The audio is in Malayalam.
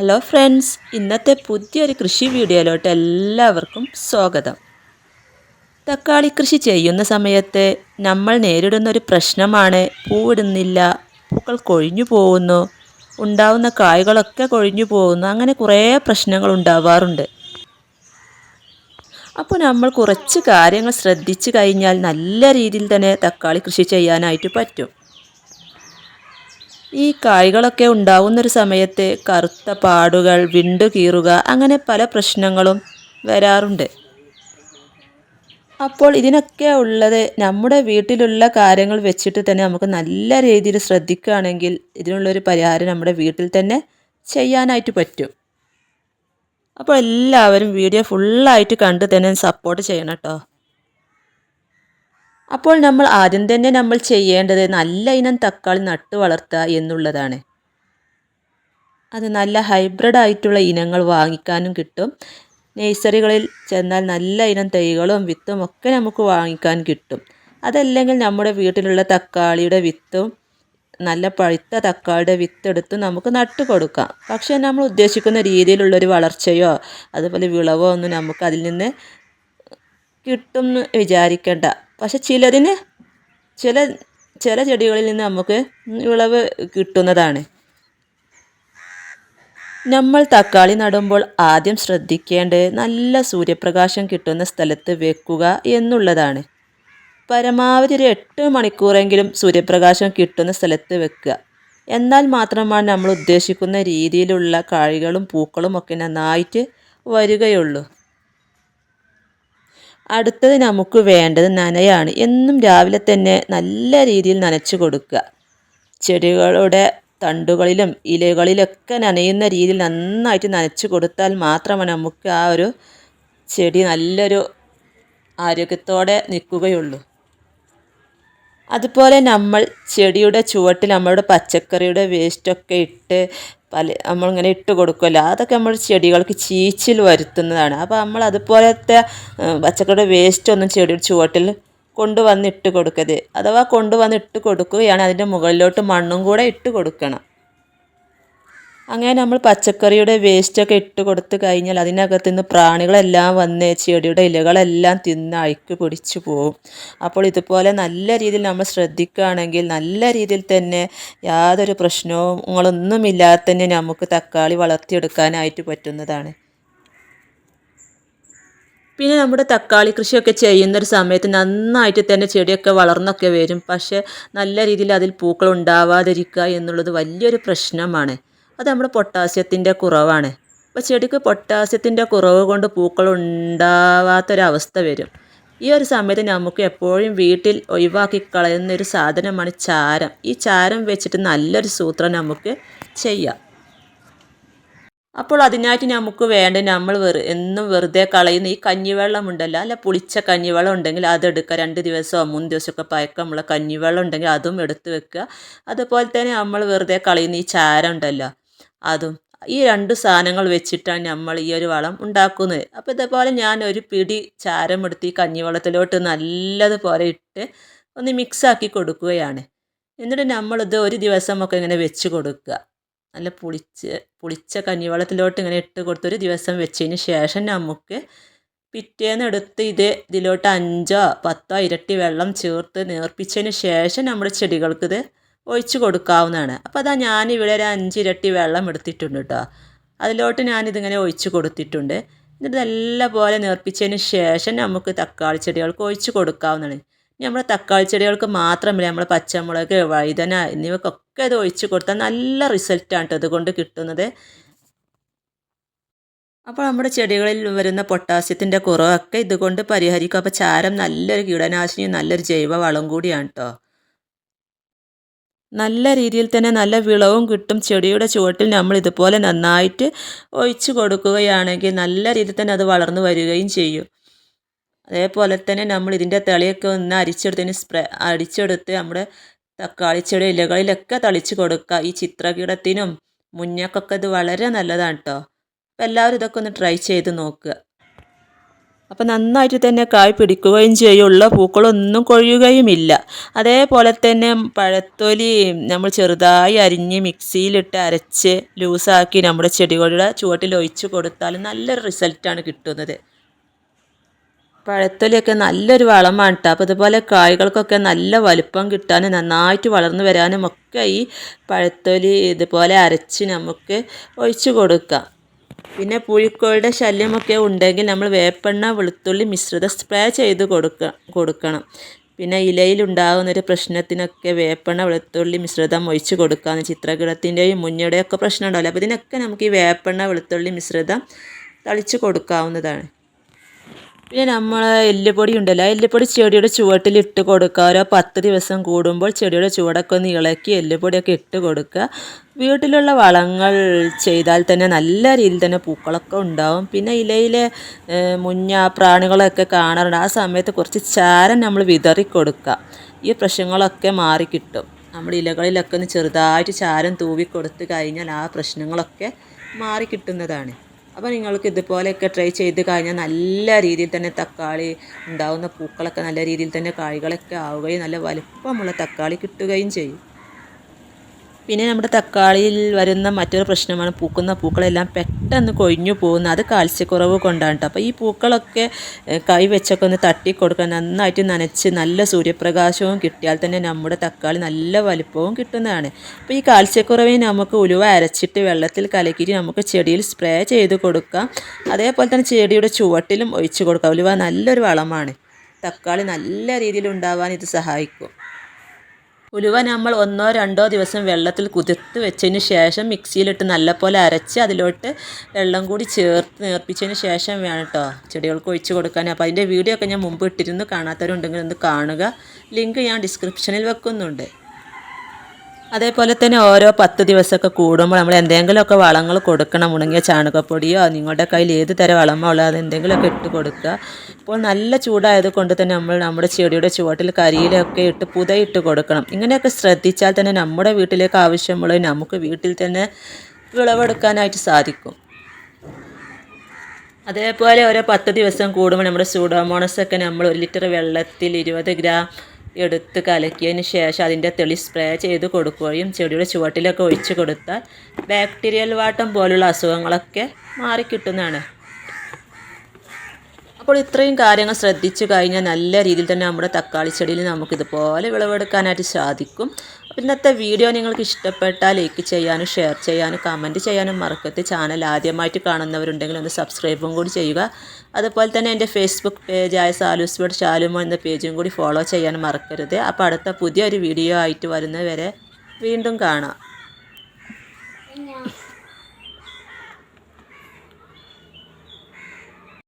ഹലോ ഫ്രണ്ട്സ് ഇന്നത്തെ പുതിയൊരു കൃഷി വീഡിയോയിലോട്ട് എല്ലാവർക്കും സ്വാഗതം. തക്കാളി കൃഷി ചെയ്യുന്ന സമയത്ത് നമ്മൾ നേരിടുന്ന ഒരു പ്രശ്നമാണ് പൂവിടുന്നില്ല പൂക്കൾ കൊഴിഞ്ഞു പോകുന്നു ഉണ്ടാവുന്ന കായ്കളൊക്കെ കൊഴിഞ്ഞു പോകുന്നു അങ്ങനെ കുറേ പ്രശ്നങ്ങൾ ഉണ്ടാവാറുണ്ട്. അപ്പോൾ നമ്മൾ കുറച്ച് കാര്യങ്ങൾ ശ്രദ്ധിച്ചു കഴിഞ്ഞാൽ നല്ല രീതിയിൽ തന്നെ തക്കാളി കൃഷി ചെയ്യാനായിട്ട് പറ്റും. ഈ കായ്കളൊക്കെ ഉണ്ടാവുന്നൊരു സമയത്ത് കറുത്ത പാടുകൾ വിണ്ടു കീറുക അങ്ങനെ പല പ്രശ്നങ്ങളും വരാറുണ്ട്. അപ്പോൾ ഇതിനൊക്കെ ഉള്ളത് നമ്മുടെ വീട്ടിലുള്ള കാര്യങ്ങൾ വെച്ചിട്ട് തന്നെ നമുക്ക് നല്ല രീതിയിൽ ശ്രദ്ധിക്കുകയാണെങ്കിൽ ഇതിനുള്ളൊരു പരിഹാരം നമ്മുടെ വീട്ടിൽ തന്നെ ചെയ്യാനായിട്ട് പറ്റും. അപ്പോൾ എല്ലാവരും വീഡിയോ ഫുള്ളായിട്ട് കണ്ട് തന്നെ സപ്പോർട്ട് ചെയ്യണം കേട്ടോ. അപ്പോൾ നമ്മൾ ആദ്യം തന്നെ നമ്മൾ ചെയ്യേണ്ടത് നല്ല ഇനം തക്കാളി നട്ടു വളർത്തുക എന്നുള്ളതാണ്. അത് നല്ല ഹൈബ്രിഡ് ആയിട്ടുള്ള ഇനങ്ങൾ വാങ്ങിക്കാനും കിട്ടും. നേഴ്സറികളിൽ ചെന്നാൽ നല്ല ഇനം തൈകളും വിത്തും ഒക്കെ നമുക്ക് വാങ്ങിക്കാൻ കിട്ടും. അതല്ലെങ്കിൽ നമ്മുടെ വീട്ടിലുള്ള തക്കാളിയുടെ വിത്തും നല്ല പഴുത്ത തക്കാളിയുടെ വിത്തെടുത്ത് നമുക്ക് നട്ടു കൊടുക്കാം. പക്ഷേ നമ്മൾ ഉദ്ദേശിക്കുന്ന രീതിയിലുള്ളൊരു വളർച്ചയോ അതുപോലെ വിളവോ ഒന്നും നമുക്ക് അതിൽ നിന്ന് കിട്ടും എന്ന് വിചാരിക്കേണ്ട. പക്ഷെ ചിലതിന് ചില ചില ചെടികളിൽ നിന്ന് നമുക്ക് വിളവ് കിട്ടുന്നതാണ്. നമ്മൾ തക്കാളി നടുമ്പോൾ ആദ്യം ശ്രദ്ധിക്കേണ്ടത് നല്ല സൂര്യപ്രകാശം കിട്ടുന്ന സ്ഥലത്ത് വെക്കുക എന്നുള്ളതാണ്. പരമാവധി ഒരു എട്ട് മണിക്കൂറെങ്കിലും സൂര്യപ്രകാശം കിട്ടുന്ന സ്ഥലത്ത് വെക്കുക. എന്നാൽ മാത്രമാണ് നമ്മൾ ഉദ്ദേശിക്കുന്ന രീതിയിലുള്ള കായ്കളും പൂക്കളും ഒക്കെ നന്നായിട്ട് വരികയുള്ളൂ. അടുത്തത് നമുക്ക് വേണ്ടത് നനയാണ്. എന്നും രാവിലെ തന്നെ നല്ല രീതിയിൽ നനച്ചു കൊടുക്കുക. ചെടികളുടെ തണ്ടുകളിലും ഇലകളിലൊക്കെ നനയുന്ന രീതിയിൽ നന്നായിട്ട് നനച്ചു കൊടുത്താൽ മാത്രമാണ് നമുക്ക് ആ ഒരു ചെടി നല്ലൊരു ആരോഗ്യത്തോടെ നിൽക്കുകയുള്ളൂ. അതുപോലെ നമ്മൾ ചെടിയുടെ ചുവട്ടിൽ നമ്മളുടെ പച്ചക്കറിയുടെ വേസ്റ്റൊക്കെ ഇട്ട് പല നമ്മളിങ്ങനെ ഇട്ട് കൊടുക്കുമല്ലോ. അതൊക്കെ നമ്മൾ ചെടികൾക്ക് ചീച്ചിൽ വരുത്തുന്നതാണ്. അപ്പോൾ നമ്മൾ അതുപോലത്തെ പച്ചക്കറിയുടെ വേസ്റ്റ് ഒന്നും ചെടിയുടെ ചുവട്ടിൽ കൊണ്ടുവന്ന് ഇട്ട് കൊടുക്കരുത്. അഥവാ കൊണ്ടുവന്ന് ഇട്ട് കൊടുക്കുകയാണ് അതിന്റെ മുകളിലോട്ട് മണ്ണും കൂടെ ഇട്ട് കൊടുക്കണം. അങ്ങനെ നമ്മൾ പച്ചക്കറിയുടെ വേസ്റ്റൊക്കെ ഇട്ട് കൊടുത്തു കഴിഞ്ഞാൽ അതിനകത്ത് നിന്ന് പ്രാണികളെല്ലാം വന്ന് ചെടിയുടെ ഇലകളെല്ലാം തിന്ന് അഴുക്ക് പിടിച്ചു പോകും അപ്പോൾ ഇതുപോലെ നല്ല രീതിയിൽ നമ്മൾ ശ്രദ്ധിക്കുകയാണെങ്കിൽ നല്ല രീതിയിൽ തന്നെ യാതൊരു പ്രശ്നങ്ങളൊന്നുമില്ലാതെ തന്നെ നമുക്ക് തക്കാളി വളർത്തിയെടുക്കാനായിട്ട് പറ്റുന്നതാണ്. പിന്നെ നമ്മുടെ തക്കാളി കൃഷിയൊക്കെ ചെയ്യുന്ന ഒരു സമയത്ത് നന്നായിട്ട് തന്നെ ചെടിയൊക്കെ വളർന്നൊക്കെ വരും. പക്ഷേ നല്ല രീതിയിൽ അതിൽ പൂക്കൾ ഉണ്ടാവാതിരിക്കുക എന്നുള്ളത് വലിയൊരു പ്രശ്നമാണ്. അത് നമ്മുടെ പൊട്ടാസ്യത്തിന്റെ കുറവാണ്. അപ്പോൾ ചെടിക്ക് പൊട്ടാസ്യത്തിന്റെ കുറവ് കൊണ്ട് പൂക്കൾ ഉണ്ടാവാത്തൊരവസ്ഥ വരും. ഈ ഒരു സമയത്ത് നമുക്ക് എപ്പോഴും വീട്ടിൽ ഒഴിവാക്കി കളയുന്ന ഒരു സാധനമാണ് ചാരം. ഈ ചാരം വെച്ചിട്ട് നല്ലൊരു സൂത്രം നമുക്ക് ചെയ്യാം. അപ്പോൾ അതിനായിട്ട് നമുക്ക് വേണ്ട നമ്മൾ വെറു എന്നും വെറുതെ കളയുന്ന ഈ കഞ്ഞിവെള്ളം ഉണ്ടല്ലോ അല്ല പുളിച്ച കഞ്ഞിവെള്ളം ഉണ്ടെങ്കിൽ അതെടുക്കുക രണ്ട് ദിവസമോ മൂന്ന് ദിവസമൊക്കെ പഴക്കമുള്ള കഞ്ഞിവെള്ളം ഉണ്ടെങ്കിൽ അതും എടുത്ത് വെക്കുക. അതുപോലെ തന്നെ നമ്മൾ വെറുതെ കളയുന്ന ഈ ചാരം ഉണ്ടല്ലോ അതും. ഈ രണ്ട് സാധനങ്ങൾ വെച്ചിട്ടാണ് നമ്മൾ ഈ ഒരു വളം ഉണ്ടാക്കുന്നത്. അപ്പോൾ ഇതേപോലെ ഞാൻ ഒരു പിടി ചാരം എടുത്ത് ഈ കഞ്ഞിവെള്ളത്തിലോട്ട് നല്ലതുപോലെ ഇട്ട് ഒന്ന് മിക്സാക്കി കൊടുക്കുകയാണ്. എന്നിട്ട് നമ്മളിത് ഒരു ദിവസമൊക്കെ ഇങ്ങനെ വെച്ച് കൊടുക്കുക. നല്ല പുളിച്ച് പുളിച്ച കഞ്ഞിവെള്ളത്തിലോട്ട് ഇങ്ങനെ ഇട്ട് കൊടുത്ത് ഒരു ദിവസം വെച്ചതിന് ശേഷം നമുക്ക് പിറ്റേന്ന് എടുത്ത് ഇത് ഇതിലോട്ട് അഞ്ചോ പത്തോ ഇരട്ടി വെള്ളം ചേർത്ത് നേർപ്പിച്ചതിന് ശേഷം നമ്മുടെ ചെടികൾക്കിത് ഒഴിച്ചു കൊടുക്കാവുന്നതാണ്. അപ്പോൾ അതാ ഞാനിവിടെ ഒരു അഞ്ചിരട്ടി വെള്ളം എടുത്തിട്ടുണ്ട് കേട്ടോ അതിലോട്ട് ഞാനിതിങ്ങനെ ഒഴിച്ചു കൊടുത്തിട്ടുണ്ട്. എന്നിട്ട് നല്ല പോലെ നേർപ്പിച്ചതിന് ശേഷം നമുക്ക് തക്കാളി ചെടികൾക്ക് ഒഴിച്ചു കൊടുക്കാവുന്നതാണ്. നമ്മുടെ തക്കാളി ചെടികൾക്ക് മാത്രമല്ല നമ്മുടെ പച്ചമുളക് വഴുതന എന്നിവക്കൊക്കെ ഇത് ഒഴിച്ചു കൊടുത്താൽ നല്ല റിസൾട്ടാണ് കേട്ടോ അതുകൊണ്ട് കിട്ടുന്നത്. അപ്പോൾ നമ്മുടെ ചെടികളിൽ വരുന്ന പൊട്ടാസ്യത്തിന്റെ കുറവൊക്കെ ഇതുകൊണ്ട് പരിഹരിക്കും. അപ്പോൾ ചാരം നല്ലൊരു കീടനാശിനിയും നല്ലൊരു ജൈവ വളം കൂടിയാണ് കേട്ടോ നല്ല രീതിയിൽ തന്നെ നല്ല വിളവും കിട്ടും. ചെടിയുടെ ചുവട്ടിൽ നമ്മൾ ഇതുപോലെ നന്നായിട്ട് ഒഴിച്ചു കൊടുക്കുകയാണെങ്കിൽ നല്ല രീതിയിൽ തന്നെ അത് വളർന്നു വരികയും ചെയ്യും. അതേപോലെ തന്നെ നമ്മൾ ഇതിന്റെ തളിയൊക്കെ ഒന്ന് അരിച്ചെടുത്തതിന് സ്പ്രേ അടിച്ചെടുത്ത് നമ്മുടെ തക്കാളി ചെടി ഇലകളിലൊക്കെ തളിച്ച് കൊടുക്കുക. ഈ ചിത്രകീടത്തിനും മുഞ്ഞക്കൊക്കെ ഇത് വളരെ നല്ലതാണ് കേട്ടോ. എല്ലാവരും ഇതൊക്കെ ഒന്ന് ട്രൈ ചെയ്ത് നോക്കുക. അപ്പോൾ നന്നായിട്ട് തന്നെ കായ് പിടിക്കുകയും ചെയ്യുള്ള പൂക്കളൊന്നും കൊഴിയുകയുമില്ല. അതേപോലെ തന്നെ പഴത്തൊലി നമ്മൾ ചെറുതായി അരിഞ്ഞ് മിക്സിയിലിട്ട് അരച്ച് ലൂസാക്കി നമ്മുടെ ചെടികളുടെ ചുവട്ടിൽ ഒഴിച്ചു കൊടുത്താൽ നല്ലൊരു റിസൾട്ടാണ് കിട്ടുന്നത്. പഴത്തൊലിയൊക്കെ നല്ലൊരു വളമാണ് കേട്ടോ. അപ്പോൾ ഇതുപോലെ കായ്കൾക്കൊക്കെ നല്ല വലുപ്പം കിട്ടാനും നന്നായിട്ട് വളർന്നു വരാനും ഒക്കെ ഈ പഴത്തൊലി ഇതുപോലെ അരച്ച് നമുക്ക് ഒഴിച്ചു കൊടുക്കാം. പിന്നെ പുഴുക്കളുടെ ശല്യമൊക്കെ ഉണ്ടെങ്കിൽ നമ്മൾ വേപ്പെണ്ണ വെളുത്തുള്ളി മിശ്രിത സ്പ്രേ ചെയ്ത് കൊടുക്കുക കൊടുക്കണം. പിന്നെ ഇലയിലുണ്ടാകുന്ന ഒരു പ്രശ്നത്തിനൊക്കെ വേപ്പെണ്ണ വെളുത്തുള്ളി മിശ്രിതം ഒഴിച്ച് കൊടുക്കാമെന്ന് ചിത്രകിടത്തിന്റെയും മുഞ്ഞയുടെയും പ്രശ്നം ഉണ്ടാവില്ല അപ്പോൾ ഇതിനൊക്കെ നമുക്ക് ഈ വേപ്പെണ്ണ വെളുത്തുള്ളി മിശ്രിതം തളിച്ച് കൊടുക്കാവുന്നതാണ്. പിന്നെ നമ്മൾ എല്ലുപൊടി ഉണ്ടല്ലോ എല്ലുപൊടി ചെടിയുടെ ചുവട്ടിൽ ഇട്ട് കൊടുക്കുക. ഓരോ പത്ത് ദിവസം കൂടുമ്പോൾ ചെടിയുടെ ചുവടൊക്കെ ഒന്ന് ഇളക്കി എല്ലുപൊടിയൊക്കെ ഇട്ട് കൊടുക്കുക. വീട്ടിലുള്ള വളങ്ങൾ ചെയ്താൽ തന്നെ നല്ല രീതിയിൽ തന്നെ പൂക്കളൊക്കെ ഉണ്ടാവും. പിന്നെ ഇലയിലെ മുഞ്ഞ പ്രാണികളൊക്കെ കാണാറുണ്ട്. ആ സമയത്ത് കുറച്ച് ചാരം നമ്മൾ വിതറി കൊടുക്കുക. ഈ പ്രശ്നങ്ങളൊക്കെ മാറിക്കിട്ടും നമ്മൾ ഇലകളിലൊക്കെ ഒന്ന് ചെറുതായിട്ട് ചാരം തൂവി കൊടുത്തു കഴിഞ്ഞാൽ ആ പ്രശ്നങ്ങളൊക്കെ മാറിക്കിട്ടുന്നതാണ് അപ്പോൾ നിങ്ങൾക്ക് ഇതുപോലെയൊക്കെ ട്രൈ ചെയ്ത് കഴിഞ്ഞാൽ നല്ല രീതിയിൽ തന്നെ തക്കാളി ഉണ്ടാകുന്ന പൂക്കളൊക്കെ നല്ല രീതിയിൽ തന്നെ കായ്കളൊക്കെ ആവുകയും നല്ല വലുപ്പമുള്ള തക്കാളി കിട്ടുകയും ചെയ്യും. പിന്നെ നമ്മുടെ തക്കാളിയിൽ വരുന്ന മറ്റൊരു പ്രശ്നമാണ് പൂക്കുന്ന പൂക്കളെല്ലാം പെട്ടെന്ന് കൊഴിഞ്ഞു പോകുന്ന അത് കാൽസ്യക്കുറവ് കൊണ്ടാണ് കേട്ടോ അപ്പോൾ ഈ പൂക്കളൊക്കെ കൈ വെച്ചൊക്കെ ഒന്ന് തട്ടി കൊടുക്കുക നന്നായിട്ട് നനച്ച് നല്ല സൂര്യപ്രകാശവും കിട്ടിയാൽ തന്നെ നമ്മുടെ തക്കാളി നല്ല വലിപ്പവും കിട്ടുന്നതാണ്. അപ്പോൾ ഈ കാൽസ്യക്കുറവിന് നമുക്ക് ഉലുവ അരച്ചിട്ട് വെള്ളത്തിൽ കലക്കിയിട്ട് നമുക്ക് ചെടിയിൽ സ്പ്രേ ചെയ്ത് കൊടുക്കാം. അതേപോലെ തന്നെ ചെടിയുടെ ചുവട്ടിലും ഒഴിച്ചു കൊടുക്കാം. ഉലുവ നല്ലൊരു വളമാണ്. തക്കാളി നല്ല രീതിയിൽ ഉണ്ടാവാൻ ഇത് സഹായിക്കും. ഉലുവ നമ്മൾ ഒന്നോ രണ്ടോ ദിവസം വെള്ളത്തിൽ കുതിർത്ത് വെച്ചതിന് ശേഷം മിക്സിയിലിട്ട് നല്ലപോലെ അരച്ച് അതിലോട്ട് വെള്ളം കൂടി ചേർത്ത് നേർപ്പിച്ചതിന് ശേഷം വേണം കേട്ടോ ചെടികൾക്ക് ഒഴിച്ച് കൊടുക്കാൻ. അപ്പോൾ അതിന്റെ വീഡിയോ ഒക്കെ ഞാൻ മുമ്പ് ഇട്ടിരുന്നു. കാണാത്തവരുണ്ടെങ്കിൽ ഒന്ന് കാണുക. ലിങ്ക് ഞാൻ ഡിസ്ക്രിപ്ഷനിൽ വെക്കുന്നുണ്ട്. അതേപോലെ തന്നെ ഓരോ പത്ത് ദിവസമൊക്കെ കൂടുമ്പോൾ നമ്മൾ എന്തെങ്കിലുമൊക്കെ വളങ്ങൾ കൊടുക്കണം ഉണങ്ങിയ ചാണകപ്പൊടിയോ നിങ്ങളുടെ കയ്യിൽ ഏത് തരം വളമോ ഉള്ളത് എന്തെങ്കിലുമൊക്കെ ഇട്ട് കൊടുക്കുക. ഇപ്പോൾ നല്ല ചൂടായത് കൊണ്ട് തന്നെ നമ്മൾ നമ്മുടെ ചെടിയുടെ ചുവട്ടിൽ കരിയിലൊക്കെ ഇട്ട് പുതയിട്ട് കൊടുക്കണം. ഇങ്ങനെയൊക്കെ ശ്രദ്ധിച്ചാൽ തന്നെ നമ്മുടെ വീട്ടിലേക്ക് ആവശ്യമുള്ളത് നമുക്ക് വീട്ടിൽ തന്നെ വിളവെടുക്കാനായിട്ട് സാധിക്കും. അതേപോലെ ഓരോ പത്ത് ദിവസം കൂടുമ്പോൾ നമ്മുടെ സൂഡോമോണസ് ഒക്കെ നമ്മൾ ഒരു ലിറ്റർ വെള്ളത്തിൽ ഇരുപത് ഗ്രാം എടുത്ത് കലക്കിയതിന് ശേഷം അതിന്റെ തെളി സ്പ്രേ ചെയ്ത് കൊടുക്കുകയും ചെടിയുടെ ചുവട്ടിലൊക്കെ ഒഴിച്ച് കൊടുത്താൽ ബാക്ടീരിയൽ വാട്ടം പോലുള്ള അസുഖങ്ങളൊക്കെ മാറിക്കിട്ടുന്നതാണ് അപ്പോൾ ഇത്രയും കാര്യങ്ങൾ ശ്രദ്ധിച്ചു കഴിഞ്ഞാൽ നല്ല രീതിയിൽ തന്നെ നമ്മുടെ തക്കാളി ചെടിയിൽ നമുക്കിതുപോലെ വിളവെടുക്കാനായിട്ട് സാധിക്കും. ഇന്നത്തെ വീഡിയോ നിങ്ങൾക്ക് ഇഷ്ടപ്പെട്ടാൽ ലൈക്ക് ചെയ്യാനും ഷെയർ ചെയ്യാനും കമന്റ് ചെയ്യാനും മറക്കരുത്. ചാനൽ ആദ്യമായിട്ട് കാണുന്നവരുണ്ടെങ്കിൽ ഒന്ന് സബ്സ്ക്രൈബും കൂടി ചെയ്യുക. അതുപോലെ തന്നെ എന്റെ ഫേസ്ബുക്ക് പേജായ സാലൂസ് വേർഡ് ഷാലുമോ എന്ന പേജും കൂടി ഫോളോ ചെയ്യാൻ മറക്കരുത്. അപ്പോൾ അടുത്ത പുതിയൊരു വീഡിയോ ആയിട്ട് വരുന്നവരെ വീണ്ടും കാണാം.